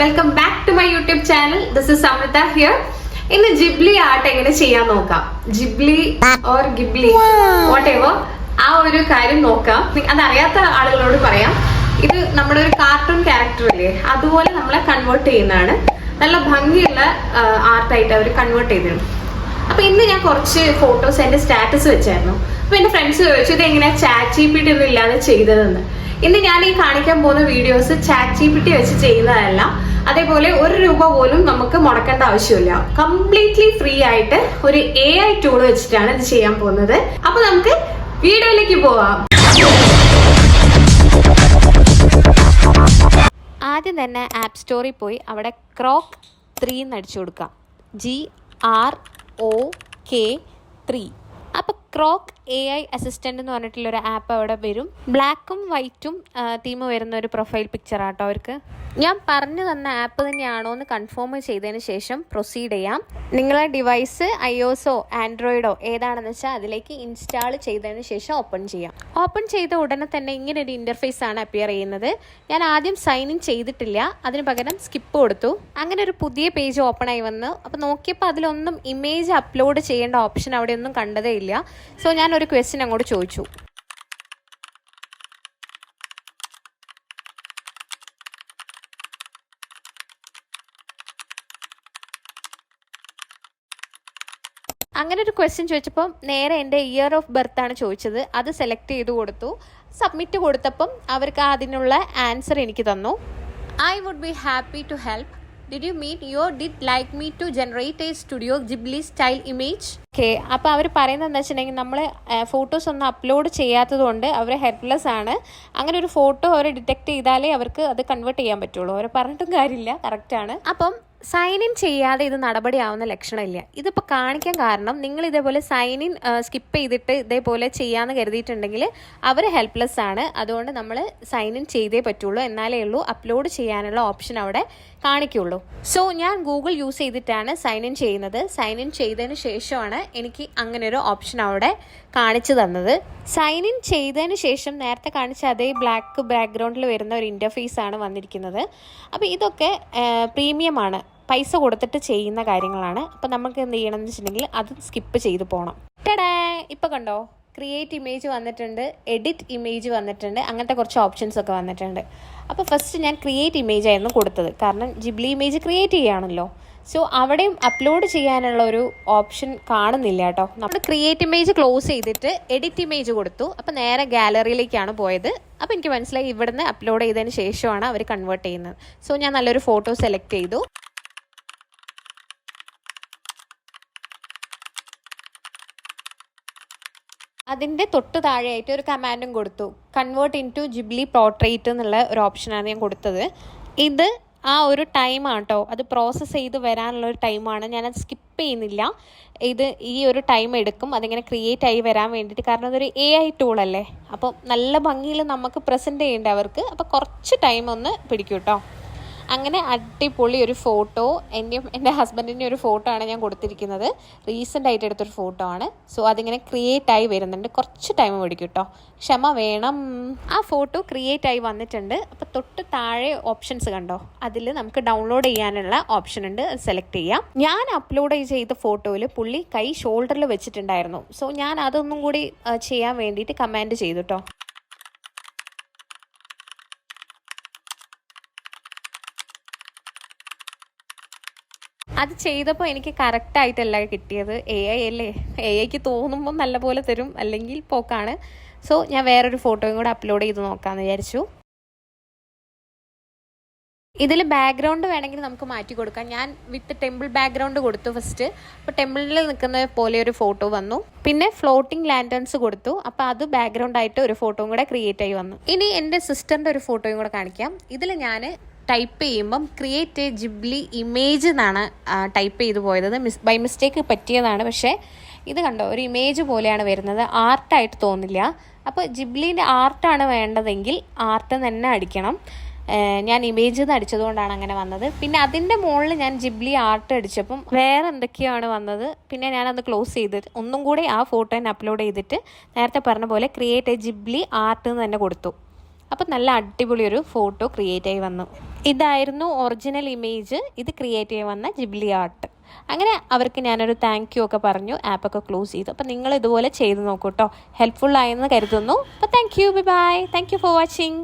Welcome back to my YouTube channel this is Amrutha here ഇന്ന് Ghibli art എങ്ങനെ ചെയ്യാൻ നോക്കാം? Ghibli or Ghibli whatever ആ ഒരു കാര്യം നോക്കാം. അതറിയാത്ത ആളുകളോട് പറയാം. ഇത് നമ്മുടെ ഒരു കാർട്ടൂൺ ക്യാരക്ടർ ഇല്ലേ? അതുപോലെ നമ്മളെ കൺവേർട്ട് ചെയ്യുന്നതാണ്. നല്ല ഭംഗിയുള്ള ആർട്ടായിട്ട് അവർ കൺവേർട്ട് ചെയ്തിരുന്നു. അപ്പൊ ഇന്ന് ഞാൻ കുറച്ച് ഫോട്ടോസ് എന്റെ സ്റ്റാറ്റസ് വെച്ചായിരുന്നു. അപ്പൊ എന്റെ ഫ്രണ്ട്സ് ചോദിച്ചു ഇത് എങ്ങനെയാ ചാറ്റ് ജി പി ടി ഒന്നും ഇല്ലാതെ ചെയ്തതെന്ന്? ഇന്ന് ഞാൻ ഈ കാണിക്കാൻ പോകുന്ന videos chat G P T വെച്ച് ചെയ്യുന്നതല്ല അതേപോലെ ഒരു രൂപ പോലും നമുക്ക് മുടക്കേണ്ട ആവശ്യമില്ല. കംപ്ലീറ്റ്ലി ഫ്രീ ആയിട്ട് ഒരു എ ഐ ടൂൾ വെച്ചിട്ടാണ് ഇത് ചെയ്യാൻ പോകുന്നത്. അപ്പൊ നമുക്ക് വീഡിയോയിലേക്ക് പോവാം. ആദ്യം തന്നെ ആപ്പ് സ്റ്റോറിൽ പോയി അവിടെ ക്രോക്ക് ത്രീ എന്ന് അടിച്ചു കൊടുക്കാം. G R O K three അപ്പോൾ ക്രോക്ക് എ ഐ അസിസ്റ്റന്റ് എന്ന് പറഞ്ഞിട്ടുള്ള ഒരു ആപ്പ് അവിടെ വരും. ബ്ലാക്കും വൈറ്റും തീം വരുന്ന ഒരു പ്രൊഫൈൽ പിക്ചർ ആട്ടോ അവർക്ക്. ഞാൻ പറഞ്ഞു തന്ന ആപ്പ് തന്നെയാണോ എന്ന് കൺഫേം ചെയ്തതിന് ശേഷം പ്രൊസീഡ് ചെയ്യാം. നിങ്ങളെ ഡിവൈസ് ഐ ഒസോ ആൻഡ്രോയിഡോ ഏതാണെന്ന് വെച്ചാൽ അതിലേക്ക് ഇൻസ്റ്റാൾ ചെയ്തതിന് ശേഷം ഓപ്പൺ ചെയ്യാം. ഓപ്പൺ ചെയ്ത ഉടനെ തന്നെ ഇങ്ങനെ ഒരു ഇന്റർഫേസ് ആണ് അപ്പിയർ ചെയ്യുന്നത്. ഞാൻ ആദ്യം സൈൻ ഇൻ ചെയ്തിട്ടില്ല. അതിന് പകരം സ്കിപ്പ് കൊടുത്തു. അങ്ങനെ ഒരു പുതിയ പേജ് ഓപ്പൺ ആയി വന്നു. അപ്പോൾ നോക്കിയപ്പോൾ അതിലൊന്നും ഇമേജ് അപ്ലോഡ് ചെയ്യേണ്ട ഓപ്ഷൻ അവിടെ ഒന്നും കണ്ടതേ ഇല്ല. സോ ഞാൻ ഒരു ക്വസ്റ്റ്യൻ അങ്ങോട്ട് ചോദിച്ചു. അങ്ങനെ ഒരു ക്വസ്റ്റ്യൻ ചോദിച്ചപ്പം നേരെ എന്റെ ഇയർ ഓഫ് ബർത്ത് ആണ് ചോദിച്ചത്. അത് സെലക്ട് ചെയ്ത് കൊടുത്തു. സബ്മിറ്റ് കൊടുത്തപ്പം അവർക്ക് അതിനുള്ള ആൻസർ എനിക്ക് തന്നു. I would be happy to help did you meet your did like me to generate a studio Ghibli style image okay അപ്പോൾ അവർ പറയുന്നത് എന്താ വെച്ചിട്ടുണ്ടെങ്കിൽ നമ്മൾ ഫോട്ടോസ് ഒന്നും അപ്ലോഡ് ചെയ്യാത്തത് കൊണ്ട് അവർ ഹെൽപ്ലെസ് ആണ്. അങ്ങനെ ഒരു ഫോട്ടോ അവർ ഡിറ്റക്ട് ചെയ്താലേ അവർക്ക് അത് കൺവേർട്ട് ചെയ്യാൻ പറ്റുള്ളൂ. അവർ പറഞ്ഞിട്ടും കാര്യമില്ല കറക്റ്റാണ് അപ്പം സൈൻ ഇൻ ചെയ്യാതെ ഇത് നടപടിയാവുന്ന ലക്ഷണമില്ല. ഇതിപ്പോൾ കാണിക്കാൻ കാരണം നിങ്ങൾ ഇതേപോലെ സൈൻ ഇൻ സ്കിപ്പ് ചെയ്തിട്ട് ഇതേപോലെ ചെയ്യാമെന്ന് കരുതിയിട്ടുണ്ടെങ്കിൽ അവർ ഹെൽപ്ലെസ് ആണ്. അതുകൊണ്ട് നമ്മൾ സൈൻ ഇൻ ചെയ്തേ പറ്റുള്ളൂ. എന്നാലേ ഉള്ളൂ. അപ്ലോഡ് ചെയ്യാനുള്ള ഓപ്ഷൻ അവിടെ കാണിക്കുള്ളൂ. സോ ഞാൻ ഗൂഗിൾ യൂസ് ചെയ്തിട്ടാണ് സൈൻ ഇൻ ചെയ്യുന്നത്. സൈൻ ഇൻ ചെയ്തതിന് ശേഷമാണ് എനിക്ക് അങ്ങനെ ഒരു ഓപ്ഷൻ അവിടെ കാണിച്ചു തന്നത്. സൈൻ ഇൻ ചെയ്തതിന് ശേഷം നേരത്തെ കാണിച്ച അതേ ബ്ലാക്ക് ബാക്ക്ഗ്രൗണ്ടിൽ വരുന്ന ഒരു ഇന്റർഫേസ് ആണ് വന്നിരിക്കുന്നത്. അപ്പോൾ ഇതൊക്കെ പ്രീമിയം ആണ്. പൈസ കൊടുത്തിട്ട് ചെയ്യുന്ന കാര്യങ്ങളാണ്. അപ്പോൾ നമുക്ക് എന്ത് ചെയ്യണം എന്ന് വെച്ചിട്ടുണ്ടെങ്കിൽ അത് സ്കിപ്പ് ചെയ്ത് പോകണം ടടേ ഇപ്പോൾ കണ്ടോ? ക്രിയേറ്റ് ഇമേജ് വന്നിട്ടുണ്ട് എഡിറ്റ് ഇമേജ് വന്നിട്ടുണ്ട് അങ്ങനത്തെ കുറച്ച് ഓപ്ഷൻസ് ഒക്കെ വന്നിട്ടുണ്ട്. അപ്പോൾ ഫസ്റ്റ് ഞാൻ ക്രിയേറ്റ് ഇമേജ് ആയിരുന്നു കൊടുത്തത്. കാരണം ജിബ്ലി ഇമേജ് ക്രിയേറ്റ് ചെയ്യുകയാണല്ലോ. സോ അവിടെയും അപ്ലോഡ് ചെയ്യാനുള്ള ഒരു ഓപ്ഷൻ കാണുന്നില്ല കേട്ടോ. നമ്മൾ ക്രിയേറ്റ് ഇമേജ് ക്ലോസ് ചെയ്തിട്ട് എഡിറ്റ് ഇമേജ് കൊടുത്തു. അപ്പോൾ നേരെ ഗാലറിയിലേക്കാണ് പോയത്. അപ്പോൾ എനിക്ക് മനസ്സിലായി ഇവിടുന്ന് അപ്ലോഡ് ചെയ്തതിന് ശേഷമാണ് അവർ കൺവേർട്ട് ചെയ്യുന്നത്. സോ ഞാൻ നല്ലൊരു ഫോട്ടോ സെലക്ട് ചെയ്തു. അതിന്റെ തൊട്ട് താഴെയായിട്ട് ഒരു കമാൻഡും കൊടുത്തു. Convert into Ghibli portrait എന്നുള്ള ഒരു ഓപ്ഷനാണ് ഞാൻ കൊടുത്തത്. ഇത് ആ ഒരു ടൈമാണ് കേട്ടോ അത് പ്രോസസ്സ് ചെയ്ത് വരാനുള്ള ഒരു ടൈമാണ് ഞാനത് സ്കിപ്പ് ചെയ്യുന്നില്ല. ഇത് ഈ ഒരു ടൈം എടുക്കും അതിങ്ങനെ ക്രിയേറ്റ് ആയി വരാൻ വേണ്ടിയിട്ട്. കാരണം അതൊരു എ ഐ ടൂളല്ലേ അപ്പോൾ നല്ല ഭംഗിയിൽ നമുക്ക് പ്രസന്റ് ചെയ്യേണ്ട അവർക്ക് അപ്പോൾ കുറച്ച് ടൈം ഒന്ന് പിടിക്കും കേട്ടോ അങ്ങനെ അടിപൊളി ഒരു ഫോട്ടോ. എന്റെയും എന്റെ ഹസ്ബൻഡിന്റെ ഒരു ഫോട്ടോ ആണ് ഞാൻ കൊടുത്തിരിക്കുന്നത്. റീസെന്റ് ആയിട്ട് എടുത്തൊരു ഫോട്ടോ ആണ്. സോ അതിങ്ങനെ ക്രിയേറ്റ് ആയി വരുന്നുണ്ട്. കുറച്ച് ടൈം പിടിക്കും കേട്ടോ ക്ഷമ വേണം. ആ ഫോട്ടോ ക്രിയേറ്റ് ആയി വന്നിട്ടുണ്ട്. അപ്പോൾ തൊട്ട് താഴെ ഓപ്ഷൻസ് കണ്ടോ? അതിൽ നമുക്ക് ഡൗൺലോഡ് ചെയ്യാനുള്ള ഓപ്ഷൻ ഉണ്ട്. സെലക്ട് ചെയ്യാം. ഞാൻ അപ്ലോഡ് ചെയ്ത ഫോട്ടോയിൽ പുള്ളി കൈ ഷോൾഡറിൽ വെച്ചിട്ടുണ്ടായിരുന്നു. സോ ഞാൻ അതൊന്നും കൂടി ചെയ്യാൻ വേണ്ടിയിട്ട് കമാൻഡ് ചെയ്തു കേട്ടോ അത് ചെയ്തപ്പോൾ എനിക്ക് കറക്റ്റ് ആയിട്ടല്ല കിട്ടിയത്. എ ഐ അല്ലേ? എ ഐക്ക് തോന്നുമ്പോൾ നല്ല പോലെ തരും. അല്ലെങ്കിൽ പോക്കാണ്. സോ ഞാൻ വേറൊരു ഫോട്ടോയും കൂടെ അപ്ലോഡ് ചെയ്ത് നോക്കാമെന്ന് വിചാരിച്ചു. ഇതിൽ ബാക്ക്ഗ്രൗണ്ട് വേണമെങ്കിൽ നമുക്ക് മാറ്റി കൊടുക്കാം. ഞാൻ വിത്ത് ടെമ്പിൾ ബാക്ക്ഗ്രൗണ്ട് കൊടുത്തു ഫസ്റ്റ് അപ്പോൾ ടെമ്പിളിൽ നിൽക്കുന്ന പോലെ ഒരു ഫോട്ടോ വന്നു. പിന്നെ ഫ്ലോട്ടിംഗ് ലാൻഡേൺസ് കൊടുത്തു. അപ്പോൾ അത് ബാക്ക്ഗ്രൗണ്ട് ആയിട്ട് ഒരു ഫോട്ടോയും കൂടെ ക്രിയേറ്റ് ആയി വന്നു. ഇനി എന്റെ സിസ്റ്ററിന്റെ ഒരു ഫോട്ടോയും കൂടെ കാണിക്കാം. ഇതിൽ ഞാൻ ടൈപ്പ് ചെയ്യുമ്പം ക്രിയേറ്റ് എ ജിബ്ലി ഇമേജ് എന്നാണ് ടൈപ്പ് ചെയ്തു പോയത്. മിസ് ബൈ മിസ്റ്റേക്ക് പറ്റിയതാണ്. പക്ഷേ ഇത് കണ്ടോ ഒരു ഇമേജ് പോലെയാണ് വരുന്നത്. ആർട്ടായിട്ട് തോന്നില്ല. അപ്പോൾ ജിബ്ലിന്റെ ആർട്ടാണ് വേണ്ടതെങ്കിൽ ആർട്ട് തന്നെ അടിക്കണം. ഞാൻ ഇമേജ് നിന്ന് അടിച്ചതുകൊണ്ടാണ് അങ്ങനെ വന്നത്. പിന്നെ അതിന്റെ മുകളിൽ ഞാൻ ജിബ്ലി ആർട്ട് അടിച്ചപ്പം വേറെ എന്തൊക്കെയാണ് വന്നത്? പിന്നെ ഞാനത് ക്ലോസ് ചെയ്തിട്ട് ഒന്നും കൂടി ആ ഫോട്ടോ തന്നെ അപ്ലോഡ് ചെയ്തിട്ട് നേരത്തെ പറഞ്ഞ പോലെ ക്രിയേറ്റ് എ ജിബ്ലി ആർട്ട് എന്ന് തന്നെ കൊടുത്തു. അപ്പം നല്ല അടിപൊളി ഒരു ഫോട്ടോ ക്രിയേറ്റ് ആയി വന്നു. ഇതായിരുന്നു ഒറിജിനൽ ഇമേജ് ഇത് ക്രിയേറ്റ് ചെയ്യാൻ വന്ന ജിബ്ലി ആർട്ട്. അങ്ങനെ അവർക്ക് ഞാനൊരു താങ്ക് യു ഒക്കെ പറഞ്ഞു. ആപ്പൊക്കെ ക്ലോസ് ചെയ്തു. അപ്പോൾ നിങ്ങൾ ഇതുപോലെ ചെയ്ത് നോക്കൂ കേട്ടോ ഹെൽപ്ഫുൾ ആയെന്ന് കരുതുന്നു. അപ്പോൾ thank you bye bye thank you for watching